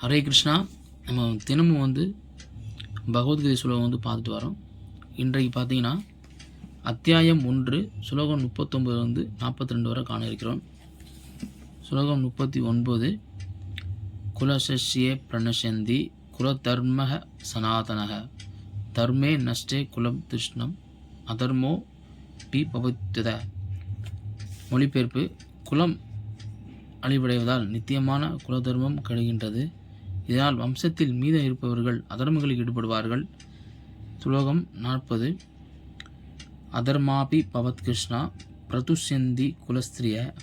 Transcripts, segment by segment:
ஹரே கிருஷ்ணா. நம்ம தினமும் வந்து பகவத்கீதை சுலோகம் வந்து பார்த்துட்டு வரோம். இன்றைக்கு பார்த்தீங்கன்னா அத்தியாயம் ஒன்று சுலோகம் முப்பத்தொம்பது வந்து நாற்பத்தி ரெண்டு வரை காண இருக்கிறோம் சுலோகம் முப்பத்தி ஒன்பது குலசஷ்யே பிரணசந்தி குலதர்மக சனாதனக தர்மே நஷ்டே குலம் திருஷ்ணம் அதர்மோ பி பவித்துத மொழிபெயர்ப்பு குலம் அழிவடைவதால் நித்தியமான குலதர்மம் கெடுகின்றது இதனால் வம்சத்தில் மீதம் இருப்பவர்கள் அதர்மங்களில் ஈடுபடுவார்கள். துலோகம் நாற்பது. அதர்மாபி பவத் கிருஷ்ணா பிரதுஷ்யந்தி குலஸ்திரிய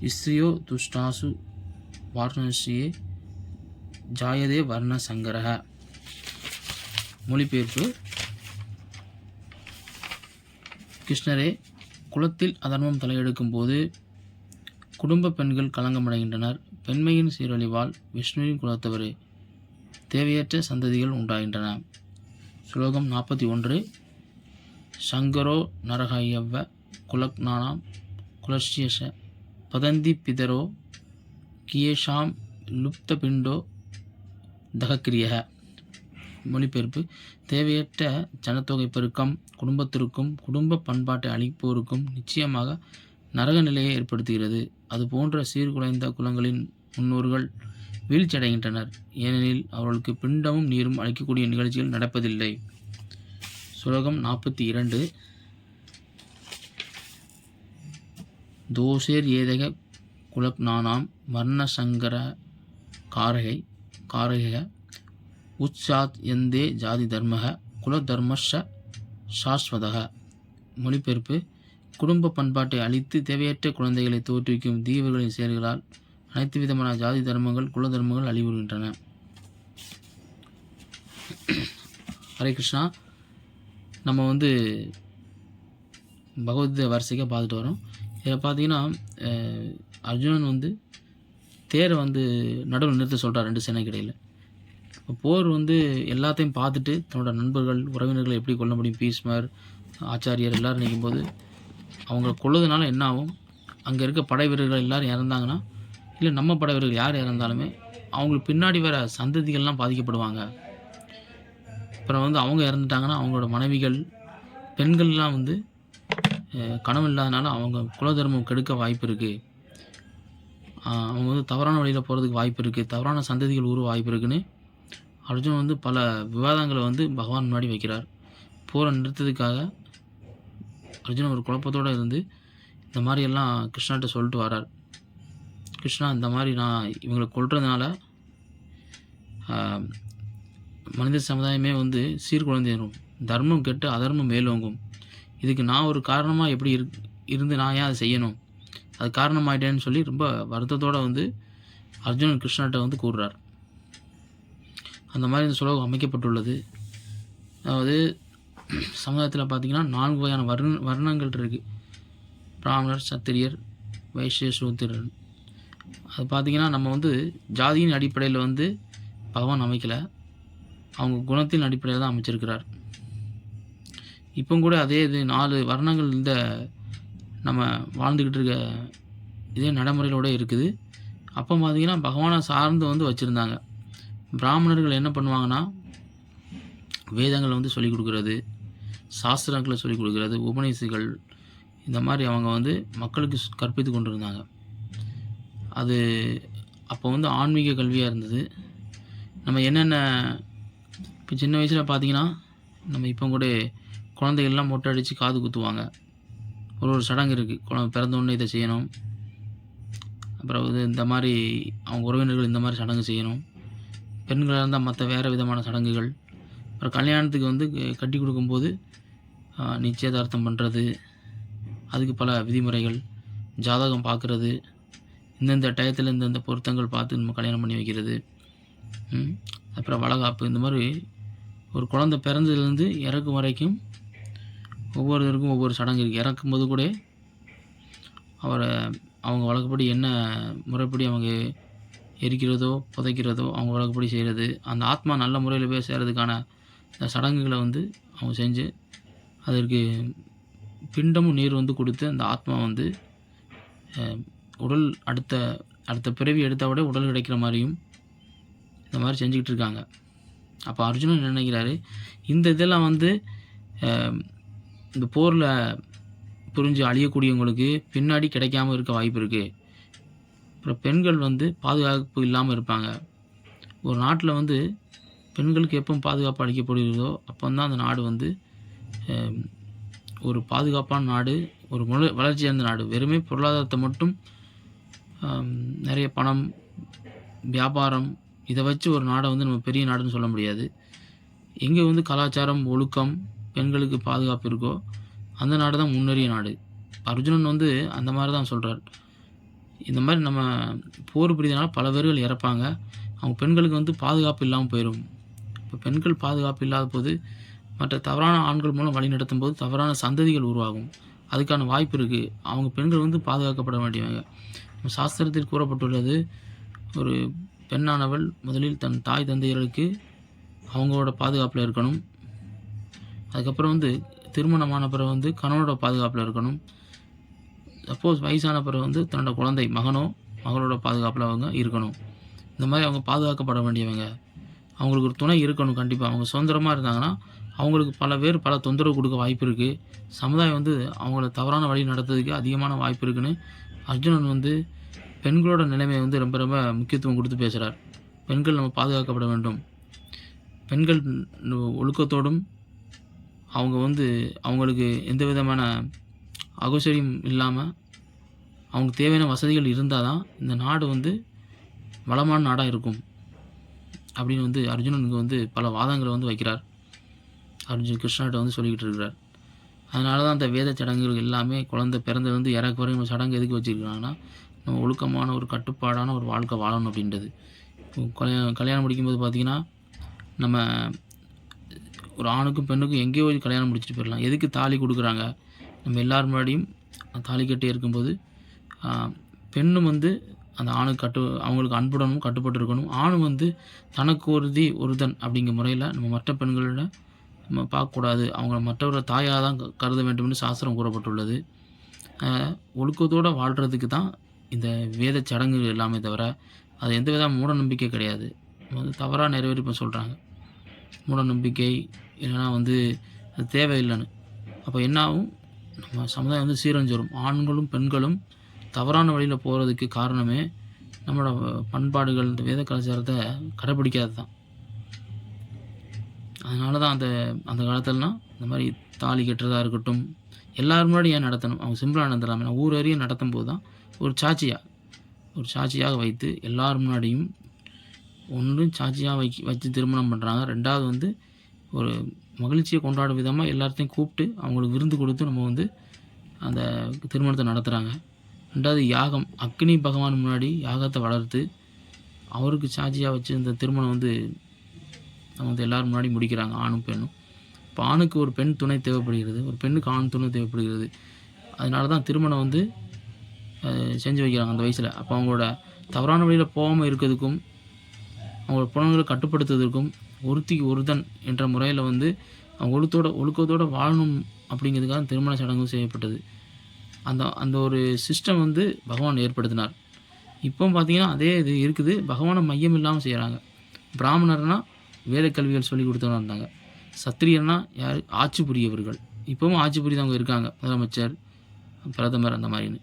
இஸ்ரியோ துஷ்டாசு வார்ணசியே ஜாயதே வர்ண சங்கரக மொழிபெயர்ப்பு. கிருஷ்ணரே குலத்தில் அதர்மம் தலையெடுக்கும் போது குடும்ப பெண்கள் களங்கமடைகின்றனர். பெண்மையின் சீரழிவால் விஷ்ணுவின் குலத்தவரே தேவையற்ற சந்ததிகள் உண்டாகின்றன. ஸ்லோகம் நாற்பத்தி ஒன்று. சங்கரோ நரகையவ்வ குலக்னானாம் குலஷ்யச பதந்தி பிதரோ கியேஷாம் லுப்த பிண்டோ தகக்கிரியக. மொழிபெயர்ப்பு தேவையற்ற ஜனத்தொகை பெருக்கம் குடும்பத்திற்கும் குடும்ப பண்பாட்டை அளிப்போருக்கும் நிச்சயமாக நரக நிலையை ஏற்படுத்துகிறது. அதுபோன்ற சீர்குலைந்த குலங்களின் முன்னோர்கள் வீழ்ச்சியடைகின்றனர். ஏனெனில் அவர்களுக்கு பிண்டமும் நீரும் அளிக்கக்கூடிய நிகழ்ச்சிகள் நடப்பதில்லை. சுலகம் நாற்பத்தி இரண்டு. தோசேர் ஏதக குலக்னானாம் வர்ணசங்கர காரகை காரக உச்சாத் எந்தே ஜாதி தர்மக குலதர்மஷ சாஸ்வதக. மொழிபெயர்ப்பு குடும்ப பண்பாட்டை அழித்து தேவையற்ற குழந்தைகளை தோற்றுவிக்கும் தீவர்களின் செயல்களால் அனைத்து விதமான ஜாதி தர்மங்கள் குல தர்மங்கள் அழிவுறுகின்றன. ஹரே கிருஷ்ணா. நம்ம வந்து பகவத் வரிசைக்காக பார்த்துட்டு வரோம். இதில் பார்த்தீங்கன்னா அர்ஜுனன் வந்து தேரை வந்து நடுவில் நிறுத்த சொல்கிறார் ரெண்டு சேனைக்கு இடையில் இப்போ போர் வந்து எல்லாத்தையும் பார்த்துட்டு தன்னோட நண்பர்கள் உறவினர்களை எப்படி கொல்ல முடியும்? பீஸ்மர் ஆச்சாரியர் எல்லோரும் நிற்கும்போது அவங்கள கொள்ளதுனால என்ன ஆகும்? அங்கே இருக்க படை வீரர்கள் எல்லோரும் இறந்தாங்கன்னா இல்லை நம்ம படவர்கள் வீரர்கள் யார் இறந்தாலுமே அவங்களுக்கு பின்னாடி வர சந்ததிகள்லாம் பாதிக்கப்படுவாங்க. அப்புறம் வந்து அவங்க இறந்துட்டாங்கன்னா அவங்களோட மனைவிகள் பெண்கள்லாம் வந்து கணவன் கனவு இல்லாதனால அவங்க குலதர்மம் கெடுக்க வாய்ப்பு இருக்குது அவங்க வந்து தவறான வழியில் போகிறதுக்கு வாய்ப்பு இருக்குது தவறான சந்ததிகள் உருவ வாய்ப்பு இருக்குன்னு அர்ஜுன் வந்து பல விவாதங்களை வந்து பகவான் முன்னாடி வைக்கிறார். போரை நிறுத்ததுக்காக அர்ஜுன் ஒரு குழப்பத்தோடு இருந்து இந்த மாதிரி எல்லாம் கிருஷ்ணாட்ட சொல்லிட்டு வரார் கிருஷ்ணா இந்த மாதிரி நான் இவங்களை கொள்றதுனால மனித சமுதாயமே வந்து சீர்குலைந்துடும் தர்மம் கெட்டு அதர்மம் மேலோங்கும். இதுக்கு நான் ஒரு காரணமாக எப்படி இரு இருந்து நான் ஏன் அதை செய்யணும்? அது காரணமாயிட்டேன்னு சொல்லி ரொம்ப வருத்தத்தோடு வந்து அர்ஜுனன் கிருஷ்ணாட்ட வந்து கூறுறார். அந்த மாதிரி இந்த சுலோகம் அமைக்கப்பட்டுள்ளது. அதாவது சமுதாயத்தில் பார்த்திங்கன்னா நான்கு வகையான வர்ண வர்ணங்கள் இருக்குது பிராமணர் சத்திரியர் வைசிய சூத்திரன் அது பார்த்திங்கன்னா நம்ம வந்து ஜாதியின் அடிப்படையில் வந்து பகவான் அமைக்கலை. அவங்க குணத்தின் அடிப்படையில் தான் அமைச்சிருக்கிறார். இப்போ கூட அதே இது நாலு வர்ணங்கள் இந்த நம்ம வாழ்ந்துக்கிட்டு இருக்க இதே நடைமுறையிலோட இருக்குது. அப்போ பார்த்தீங்கன்னா பகவானை சார்ந்து வந்து வச்சுருந்தாங்க. பிராமணர்கள் என்ன பண்ணுவாங்கன்னா வேதங்களை வந்து சொல்லிக் கொடுக்குறது சாஸ்திரங்களை சொல்லிக் கொடுக்குறது உபநிஷிகள் இந்த மாதிரி அவங்க வந்து மக்களுக்கு கற்பித்து கொண்டிருந்தாங்க. அது அப்போ வந்து ஆன்மீக கல்வியாக இருந்தது. நம்ம என்னென்ன இப்போ சின்ன வயசில் பார்த்தீங்கன்னா நம்ம இப்போ கூட குழந்தைகள்லாம் மொட்டை அடித்து காது குத்துவாங்க. ஒரு ஒரு சடங்கு இருக்குது குழந்தை பிறந்தோடனே இதை செய்யணும். அப்புறம் வந்து இந்த மாதிரி அவங்க உறவினர்கள் இந்த மாதிரி சடங்கு செய்யணும். பெண்களாக இருந்தால் மற்ற வேறு விதமான சடங்குகள். அப்புறம் கல்யாணத்துக்கு வந்து க- கட்டி கொடுக்கும்போது நிச்சயதார்த்தம் பண்ணுறது அதுக்கு பல விதிமுறைகள். ஜாதகம் பார்க்குறது இந்தந்த டயத்தில் இந்தந்த பொருத்தங்கள் பார்த்து நம்ம கல்யாணம் பண்ணி வைக்கிறது. அப்புறம் வளகாப்பு இந்த மாதிரி ஒரு குழந்தை பிறந்ததுலேருந்து இறக்கும் வரைக்கும் ஒவ்வொருத்தருக்கும் ஒவ்வொரு சடங்கு இருக்குது இறக்கும்போது கூட அவரை அவங்க வழக்கப்படி என்ன முறைப்படி அவங்க எரிக்கிறதோ புதைக்கிறதோ அவங்க வழக்கப்படி செய்கிறது அந்த ஆத்மா நல்ல முறையில் போய் சேர்கிறதுக்கான இந்த சடங்குகளை வந்து அவங்க செஞ்சு அதற்கு பிண்டமும் நீர் வந்து கொடுத்து அந்த ஆத்மா வந்து உடல் அடுத்த அடுத்த பிறவி எடுத்தால் விட உடல் கிடைக்கிற மாதிரியும் இந்த மாதிரி செஞ்சுக்கிட்டு இருக்காங்க. அப்போ அர்ஜுனன் நினைக்கிறாரு? இந்த இதெல்லாம் வந்து இந்த போரில் புரிஞ்சு அழியக்கூடியவங்களுக்கு பின்னாடி கிடைக்காம இருக்க வாய்ப்பு இருக்குது அப்புறம் பெண்கள் வந்து பாதுகாப்பு இல்லாமல் இருப்பாங்க. ஒரு நாட்டில் வந்து பெண்களுக்கு எப்போ பாதுகாப்பு அளிக்கப்படுகிறதோ அப்போ தான் அந்த நாடு வந்து ஒரு பாதுகாப்பான நாடு ஒரு முழு வளர்ச்சி நாடு. வெறுமே பொருளாதாரத்தை மட்டும் நிறைய பணம் வியாபாரம் இதை வச்சு ஒரு நாடை வந்து நம்ம பெரிய நாடுன்னு சொல்ல முடியாது. எங்கே வந்து கலாச்சாரம் ஒழுக்கம் பெண்களுக்கு பாதுகாப்பு இருக்கோ அந்த நாடு தான் முன்னேறிய நாடு. அர்ஜுனன் வந்து அந்த மாதிரி தான் சொல்கிறார் இந்த மாதிரி நம்ம போர் புரிதனால பல பேர்கள் இறப்பாங்க. அவங்க பெண்களுக்கு வந்து பாதுகாப்பு இல்லாமல் போயிடும் இப்போ பெண்கள் பாதுகாப்பு இல்லாத போது மற்ற தவறான ஆண்கள் மூலம் வழி நடத்தும் போது தவறான சந்ததிகள் உருவாகும். அதுக்கான வாய்ப்பு இருக்குது அவங்க பெண்கள் வந்து பாதுகாக்கப்பட வேண்டியவங்க. சாஸ்திரத்தில் கூறப்பட்டுள்ளது ஒரு பெண்ணானவள் முதலில் தன் தாய் தந்தையர்களுக்கு அவங்களோட பாதுகாப்பில் இருக்கணும். அதுக்கப்புறம் வந்து திருமணமான பிறகு வந்து கணவனோட பாதுகாப்பில் இருக்கணும். சப்போஸ் வயசான பிறகு வந்து தன்னோட குழந்தை மகனோ மகளோட பாதுகாப்பில் அவங்க இருக்கணும். இந்த மாதிரி அவங்க பாதுகாக்கப்பட வேண்டியவங்க. அவங்களுக்கு ஒரு துணை இருக்கணும் கண்டிப்பாக அவங்க சுதந்திரமாக இருந்தாங்கன்னா அவங்களுக்கு பல பேர் பல தொந்தரவு கொடுக்க வாய்ப்பு இருக்குது சமுதாயம் வந்து அவங்கள தவறான வழி நடத்துறதுக்கு அதிகமான வாய்ப்பு இருக்குன்னு அர்ஜுனன் வந்து பெண்களோட நிலைமையை வந்து ரொம்ப ரொம்ப முக்கியத்துவம் கொடுத்து பேசுகிறார் பெண்கள் நம்ம பாதுகாக்கப்பட வேண்டும். பெண்கள் ஒழுக்கத்தோடும் அவங்க வந்து அவங்களுக்கு எந்த விதமான அகோசரியம் இல்லாமல் அவங்க தேவையான வசதிகள் இருந்தால் தான் இந்த நாடு வந்து வளமான நாடாக இருக்கும் அப்படின்னு வந்து அர்ஜுனனுக்கு வந்து பல வாதங்களை வந்து வைக்கிறார். அர்ஜுன் கிருஷ்ணாட்ட வந்து சொல்லிக்கிட்டு இருக்கிறார். அதனால தான் அந்த வேத சடங்குகள் எல்லாமே குழந்தை பிறந்ததுலேருந்து வந்து வரை நம்ம சடங்கு எதுக்கு வச்சுருக்காங்கன்னா நம்ம ஒழுக்கமான ஒரு கட்டுப்பாடான ஒரு வாழ்க்கை வாழணும் அப்படின்றது. இப்போ கல்யாணம் கல்யாணம் முடிக்கும்போது பார்த்திங்கன்னா நம்ம ஒரு ஆணுக்கும் பெண்ணுக்கும் எங்கேயோ கல்யாணம் முடிச்சுட்டு போயிடலாம். எதுக்கு தாலி கொடுக்குறாங்க? நம்ம எல்லார் முன்னாடியும் தாலி கட்டி இருக்கும்போது பெண்ணும் வந்து அந்த ஆணுக்கு கட்டு அவங்களுக்கு அன்புடனும் கட்டுப்பட்டு இருக்கணும். ஆணும் வந்து தனக்கு ஒருதி ஒருதன் அப்படிங்கிற முறையில் நம்ம மற்ற பெண்களோட பார்க்கக்கூடாது. அவங்களை மற்றவர்கள் தாயாக தான் க- கருத வேண்டும்னு சாஸ்திரம் கூறப்பட்டுள்ளது. ஒழுக்கத்தோடு வாழ்கிறதுக்கு தான் இந்த வேத சடங்குகள் எல்லாமே தவிர அது எந்த வித மூட நம்பிக்கை கிடையாது. வந்து தவறாக நிறைவேறிப்ப சொல்கிறாங்க மூட நம்பிக்கை இல்லைன்னா வந்து அது தேவையில்லைன்னு. அப்போ என்ன ஆகும்? நம்ம சமுதாயம் வந்து சீரஞ்சிரும் ஆண்களும் பெண்களும் தவறான வழியில் போகிறதுக்கு காரணமே நம்மளோட பண்பாடுகள் இந்த வேத கலாச்சாரத்தை கடைப்பிடிக்காது தான். அதனால தான் அந்த அந்த காலத்துலலாம் இந்த மாதிரி தாலி கட்டுறதா இருக்கட்டும் எல்லோரும் முன்னாடி ஏன் நடத்தணும்? அவங்க சிம்பிளாக நடத்தலாம் ஊர் அறிய நடத்தும் போது தான் ஒரு சாட்சியாக ஒரு சாட்சியாக வைத்து எல்லோரும் முன்னாடியும் ஒன்று சாட்சியாக வை வச்சு திருமணம் பண்ணுறாங்க ரெண்டாவது வந்து ஒரு மகிழ்ச்சியை கொண்டாடும் விதமாக எல்லாத்தையும் கூப்பிட்டு அவங்களுக்கு விருந்து கொடுத்து நம்ம வந்து அந்த திருமணத்தை நடத்துகிறாங்க ரெண்டாவது யாகம் அக்னி பகவான் முன்னாடி யாகத்தை வளர்த்து அவருக்கு சாட்சியாக வச்சு இந்த திருமணம் வந்து வந்து எல்லோரும் முன்னாடி முடிக்கிறாங்க ஆணும் பெண்ணும். இப்போ ஆணுக்கு ஒரு பெண் துணை தேவைப்படுகிறது ஒரு பெண்ணுக்கு ஆண் துணை தேவைப்படுகிறது. அதனால தான் திருமணம் வந்து செஞ்சு வைக்கிறாங்க அந்த வயசில். அப்போ அவங்களோட தவறான வழியில் போகாமல் இருக்கிறதுக்கும் அவங்களோட புலன்களை கட்டுப்படுத்துவதற்கும் ஒருத்திக்கு ஒருதன் என்ற முறையில் வந்து அவங்க ஒழுத்தோட ஒழுக்கத்தோடு வாழணும் அப்படிங்கிறதுக்காக திருமண சடங்கு செய்யப்பட்டது. அந்த அந்த ஒரு சிஸ்டம் வந்து பகவான் ஏற்படுத்தினார். இப்போ பார்த்தீங்கன்னா அதே இது இருக்குது. பகவானை மையம் இல்லாமல் செய்கிறாங்க பிராமணர்னால் வேத கல்விகள் சொல்லி கொடுத்தவங்க இருந்தாங்க. சத்திரியர்னா யார்? ஆட்சி புரியவர்கள் இப்போவும் ஆட்சி புரியவங்க இருக்காங்க. முதலமைச்சர் பிரதமர் அந்த மாதிரின்னு.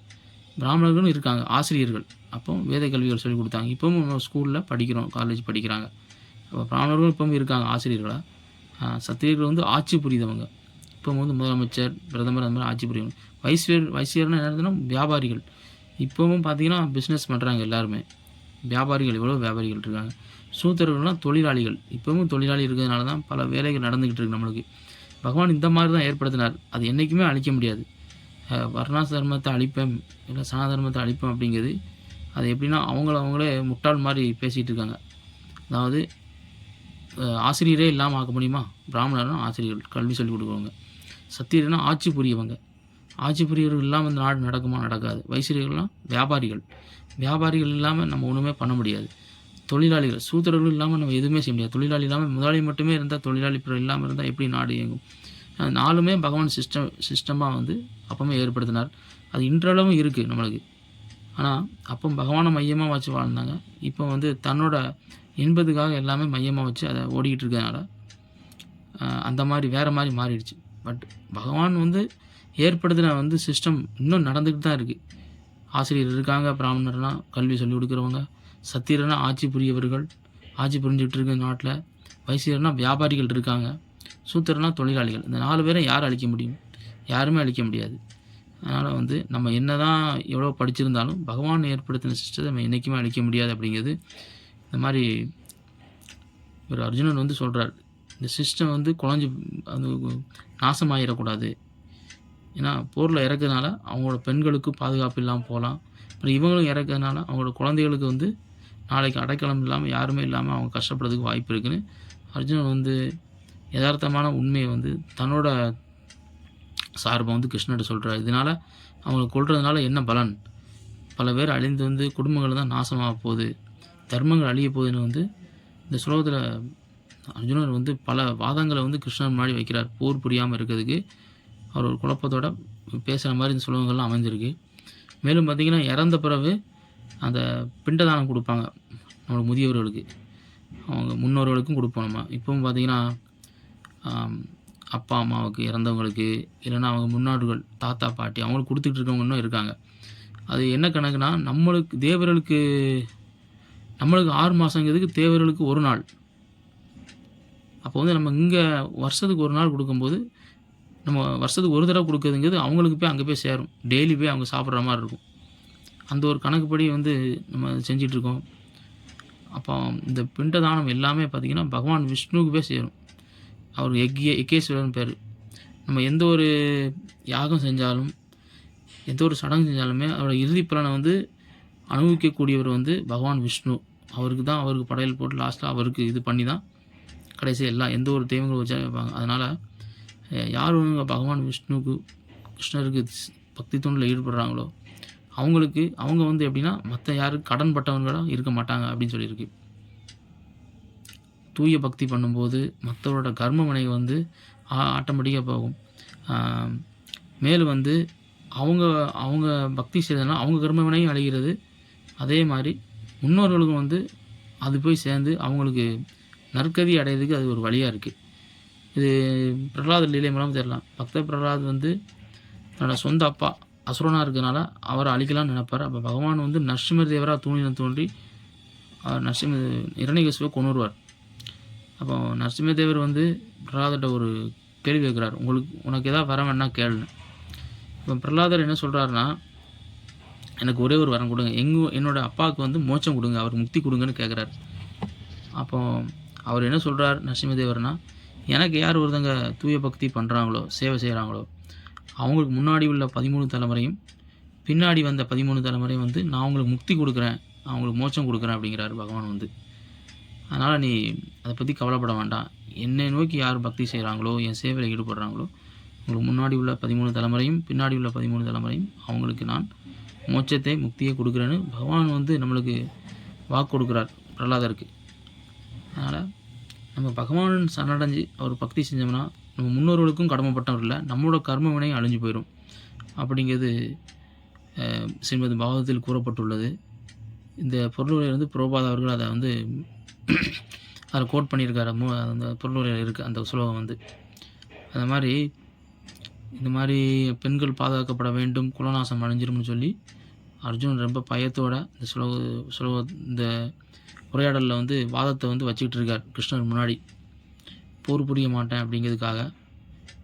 பிராமணர்களும் இருக்காங்க ஆசிரியர்கள். அப்போ வேத கல்விகள் சொல்லி கொடுத்தாங்க. இப்போவும் நம்ம ஸ்கூலில் படிக்கிறோம் காலேஜ் படிக்கிறாங்க. அப்போ பிராமணர்களும் இப்போவும் இருக்காங்க ஆசிரியர்களாக சத்திரியர்கள் வந்து ஆட்சி புரியுதவங்க இப்போ வந்து முதலமைச்சர் பிரதமர் அந்த மாதிரி ஆட்சி புரியவங்க வைசியர் வைசியர்னா என்ன வியாபாரிகள். இப்போவும் பார்த்தீங்கன்னா பிஸ்னஸ் பண்ணுறாங்க எல்லாருமே. வியாபாரிகள் எவ்வளோ வியாபாரிகள் இருக்காங்க. சூத்திரர்கள்லாம் தொழிலாளிகள். இப்போவும் தொழிலாளி இருக்கிறதுனால தான் பல வேலைகள் நடந்துக்கிட்டு இருக்கு நம்மளுக்கு. பகவான் இந்த மாதிரி தான் ஏற்படுத்தினார். அது என்றைக்குமே அழிக்க முடியாது. வர்ணாச தர்மத்தை அழிப்பேன் இல்லை சனா தர்மத்தை அழிப்பேன் அப்படிங்கிறது அது எப்படின்னா அவங்கள அவங்களே முட்டாள் மாதிரி பேசிகிட்டு இருக்காங்க. அதாவது ஆசிரியரே இல்லாமல் ஆக்க முடியுமா? பிராமணர்னா ஆசிரியர்கள் கல்வி சொல்லிக் கொடுக்குறவங்க. சத்திரியர்னா ஆட்சி புரியவங்க. ஆட்சி புரியவர்கள் இல்லாமல் இந்த நாடு நடக்குமா? நடக்காது. வைசிரியர்கள்லாம் வியாபாரிகள். வியாபாரிகள் இல்லாமல் நம்ம ஒன்றுமே பண்ண முடியாது. தொழிலாளிகள் சூத்திரர்கள் இல்லாமல் நம்ம எதுவுமே செய்ய முடியாது. தொழிலாளி இல்லாமல் முதலாளி மட்டுமே இருந்தால் தொழிலாளி பிறர் இல்லாமல் இருந்தால் எப்படி நாடு இயங்கும்? நாலுமே பகவான் சிஸ்டம் சிஸ்டமாக வந்து அப்பவுமே ஏற்படுத்தினார். அது இன்றளவும் இருக்குது நம்மளுக்கு. ஆனால் அப்போ பகவானை மையமாக வச்சு வாழ்ந்தாங்க. இப்போ வந்து தன்னோட இன்பத்துக்காக எல்லாமே மையமாக வச்சு அதை ஓடிக்கிட்டு இருக்கிறதுனால அந்த மாதிரி வேறு மாதிரி மாறிடுச்சு. பட் பகவான் வந்து ஏற்படுத்தின வந்து சிஸ்டம் இன்னும் நடந்துக்கிட்டு தான் இருக்குது ஆசிரியர் இருக்காங்க பிராமணர்லாம் கல்வி சொல்லிக் கொடுக்குறவங்க. சத்திரனா ஆட்சி புரியவர்கள் ஆட்சி புரிஞ்சுக்கிட்டு இருக்க நாட்டில் வைசியர்னா வியாபாரிகள் இருக்காங்க சூத்திரனா தொழிலாளிகள். இந்த நாலு பேரை யார் அழிக்க முடியும்? யாருமே அழிக்க முடியாது. அதனால் வந்து நம்ம என்ன தான் எவ்வளோ படிச்சிருந்தாலும் பகவான் ஏற்படுத்தின சிஸ்டத்தை நம்ம என்றைக்குமே அழிக்க முடியாது அப்படிங்கிறது இந்த மாதிரி ஒரு அர்ஜுனன் வந்து சொல்கிறார் இந்த சிஸ்டம் வந்து குழஞ்சி அது நாசமாயிடக்கூடாது. ஏன்னா போரில் இறக்குறதுனால அவங்களோட பெண்களுக்கு பாதுகாப்பு இல்லாமல் போகலாம். அப்புறம் இவங்களும் இறக்குறதுனால அவங்களோட குழந்தைகளுக்கு வந்து நாளைக்கு அடைக்கலம் இல்லாமல் யாருமே இல்லாமல் அவங்க கஷ்டப்படுறதுக்கு வாய்ப்பு இருக்குன்னு அர்ஜுனன் வந்து யதார்த்தமான உண்மையை வந்து தன்னோட சார்பை வந்து கிருஷ்ணர்கிட்ட சொல்கிறார் இதனால் அவங்களை கொள்றதுனால என்ன பலன்? பல பேர் அழிந்து வந்து குடும்பங்கள் தான் நாசமாக போகுது. தர்மங்கள் அழிய போகுதுன்னு வந்து இந்த ஸ்லோகத்தில் அர்ஜுனர் வந்து பல வாதங்களை வந்து கிருஷ்ணன் முன்னாடி வைக்கிறார். போர் புரியாமல் இருக்கிறதுக்கு அவர் ஒரு குழப்பத்தோட பேசுகிற மாதிரி இந்த ஸ்லோகங்கள்லாம் அமைஞ்சிருக்கு. மேலும் பார்த்திங்கன்னா இறந்த பிறகு அந்த பிண்டதானம் கொடுப்பாங்க நம்ம முதியவர்களுக்கு. அவங்க முன்னோர்களுக்கும் கொடுப்போம் நம்ம. இப்போவும் பார்த்திங்கன்னா அப்பா அம்மாவுக்கு இறந்தவங்களுக்கு இல்லைன்னா அவங்க முன்னோர்கள் தாத்தா பாட்டி அவங்களுக்கு கொடுத்துட்டு இருக்கவங்க இன்னும் இருக்காங்க. அது என்ன கணக்குனா நம்மளுக்கு தேவர்களுக்கு நம்மளுக்கு ஆறு மாதங்கிறதுக்கு தேவர்களுக்கு ஒரு நாள். அப்போ வந்து நம்ம இங்கே வருஷத்துக்கு ஒரு நாள் கொடுக்கும்போது நம்ம வருஷத்துக்கு ஒரு தடவை கொடுக்குறதுங்கிறது அவங்களுக்கு போய் அங்கே போய் சேரும். டெய்லி போய் அவங்க சாப்பிட்ற மாதிரி இருக்கும். அந்த ஒரு கணக்குப்படி வந்து நம்ம செஞ்சிட்ருக்கோம். அப்போ இந்த பிண்ட தானம் எல்லாமே பார்த்திங்கன்னா பகவான் விஷ்ணுவுக்குவே சேரும். அவர் எக்கிய எக்கேஸ்வரன் பேர். நம்ம எந்த ஒரு யாகம் செஞ்சாலும் எந்த ஒரு சடங்கு செஞ்சாலுமே அவரோட இறுதி பலனை வந்து அனுபவிக்கக்கூடியவர் வந்து பகவான் விஷ்ணு. அவருக்கு தான் அவருக்கு படையல் போட்டு லாஸ்ட்டாக அவருக்கு இது பண்ணி தான் கடைசி எல்லாம் எந்த ஒரு தெய்வங்களும் வச்சா வைப்பாங்க. அதனால் யார் பகவான் விஷ்ணுவுக்கு கிருஷ்ணருக்கு பக்தி தொண்டில் ஈடுபடுறாங்களோ அவங்களுக்கு அவங்க வந்து எப்படின்னா மற்ற யாரும் கடன் இருக்க மாட்டாங்க அப்படின்னு சொல்லியிருக்கு. தூய பக்தி பண்ணும்போது மற்றவரோட கர்ம வினை வந்து ஆட்டோமேட்டிக்காக போகும். மேலும் வந்து அவங்க அவங்க பக்தி செய்ததுனா அவங்க கர்ம வினையும் அழிகிறது. அதே மாதிரி முன்னோர்களுக்கும் வந்து அது போய் சேர்ந்து அவங்களுக்கு நற்கதி அடையிறதுக்கு அது ஒரு வழியாக இருக்குது இது பிரகலாத லீலை மூலம் தெரியலாம் பக்த பிரகலாத் வந்து தன்னோட சொந்த அப்பா அசுரனாக இருக்கிறனால அவரை அழிக்கலாம்னு நினைப்பார். அப்போ பகவான் வந்து நரசிம்மர் தேவராக தூணில் தோன்றி அவர் நரசிம்ம இரணிகசுவை கொண்டுருவார் அப்போ நரசிம்ம தேவர் வந்து பிரகலாதர்கிட்ட ஒரு கேள்வி கேட்குறார். உங்களுக்கு உனக்கு எதாவது வர வேணா கேளுன்னு. இப்போ பிரகலாதர் என்ன சொல்கிறாருன்னா எனக்கு ஒரே ஒரு வரம் கொடுங்க. எங்கள் என்னோடய அப்பாவுக்கு வந்து மோச்சம் கொடுங்க. அவர் முக்தி கொடுங்கன்னு கேட்குறாரு. அப்போ அவர் என்ன சொல்கிறார் நரசிம்மதேவர்னா எனக்கு யார் ஒருத்தங்க தூய பக்தி பண்ணுறாங்களோ சேவை செய்கிறாங்களோ அவங்களுக்கு முன்னாடி உள்ள பதிமூணு தலைமுறையும் பின்னாடி வந்த பதிமூணு தலைமுறையும் வந்து நான் அவங்களுக்கு முக்தி கொடுக்குறேன் அவங்களுக்கு மோட்சம் கொடுக்குறேன் அப்படிங்கிறாரு பகவான் வந்து. அதனால் நீ அதை பற்றி கவலைப்பட வேண்டாம். என்னை நோக்கி யார் பக்தி செய்கிறாங்களோ என் சேவையில் ஈடுபடுறாங்களோ உங்களுக்கு முன்னாடி உள்ள பதிமூணு தலைமுறையும் பின்னாடி உள்ள பதிமூணு தலைமுறையும் அவங்களுக்கு நான் மோட்சத்தை முக்தியை கொடுக்குறேன்னு பகவான் வந்து நம்மளுக்கு வாக்கு கொடுக்குறார் பிரகலாதருக்கு. அதனால் நம்ம பகவான் சரணடைஞ்சு அவர் பக்தி செஞ்சோம்னா நம்ம முன்னோர்களுக்கும் கடமைப்பட்டவர் இல்லை நம்மளோட கர்ம அழிஞ்சு போயிடும் அப்படிங்கிறது ஸ்ரீமதி பாகவதத்தில் கூறப்பட்டுள்ளது. இந்த பொருளுரை வந்து புரோபாத அவர்கள் அதை வந்து அதை கோட் பண்ணியிருக்காரு. மூ அந்த பொருளுரையில் இருக்குது அந்த சுலோகம் வந்து. அந்த மாதிரி இந்த மாதிரி பெண்கள் பாதுகாக்கப்பட வேண்டும் குலநாசம் அழிஞ்சிரும்னு சொல்லி அர்ஜுன் ரொம்ப பயத்தோட இந்த சுலோக ஸ்லோக இந்த உரையாடலில் வந்து வாதத்தை வந்து வச்சுக்கிட்டு இருக்கார் கிருஷ்ணர் முன்னாடி. போர் புரிய மாட்டேன் அப்படிங்கிறதுக்காக.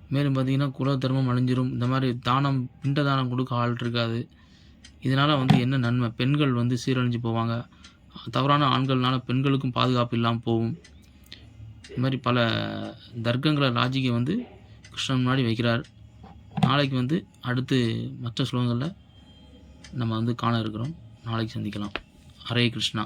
மேலும் பார்த்தீங்கன்னா குல தர்மம் அழிஞ்சிரும். இந்த மாதிரி தானம் பிண்ட தானம் கொடுக்க ஆள் இருக்காது. இதனால் வந்து என்ன நன்மை? பெண்கள் வந்து சீரழிஞ்சு போவாங்க. தவறான ஆண்கள்னால பெண்களுக்கும் பாதுகாப்பு இல்லாமல் போகும். இது மாதிரி பல தர்க்கங்களை லாஜிக்கை வந்து கிருஷ்ணன் முன்னாடி வைக்கிறார். நாளைக்கு வந்து அடுத்து மற்ற ஸ்லோகங்களில் நம்ம வந்து காண இருக்கிறோம். நாளைக்கு சந்திக்கலாம். ஹரே கிருஷ்ணா.